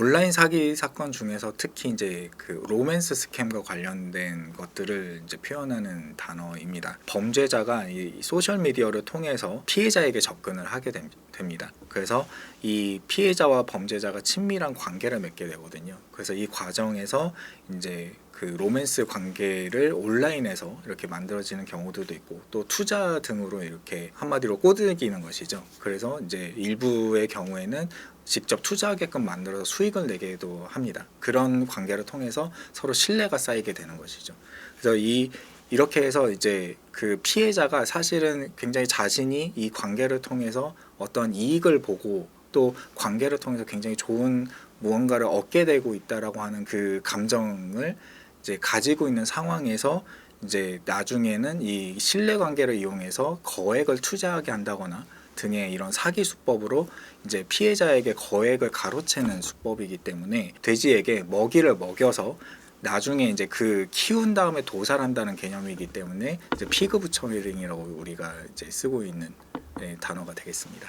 온라인 사기 사건 중에서 특히 이제 그 로맨스 스캠과 관련된 것들을 이제 표현하는 단어입니다. 범죄자가 이 소셜 미디어를 통해서 피해자에게 접근을 하게 됨- 됩니다. 그래서 이 피해자와 범죄자가 친밀한 관계를 맺게 되거든요. 그래서 이 과정에서 이제 그 로맨스 관계를 온라인에서 이렇게 만들어지는 경우들도 있고 또 투자 등으로 이렇게 한마디로 꼬드기는 것이죠. 그래서 이제 일부의 경우에는 직접 투자하게끔 만들어서 수익을 내게도 합니다. 그런 관계를 통해서 서로 신뢰가 쌓이게 되는 것이죠. 그래서 이 이렇게 해서 이제 그 피해자가 사실은 굉장히 자신이 이 관계를 통해서 어떤 이익을 보고 또 관계를 통해서 굉장히 좋은 무언가를 얻게 되고 있다라고 하는 그 감정을 이제 가지고 있는 상황에서 이제 나중에는 이 신뢰 관계를 이용해서 거액을 투자하게 한다거나 등의 이런 사기 수법으로 이제 피해자에게 거액을 가로채는 수법이기 때문에 돼지에게 먹이를 먹여서 나중에 이제 그 키운 다음에 도살한다는 개념이기 때문에 이제 피그 부처링이라고 우리가 이제 쓰고 있는 네, 단어가 되겠습니다.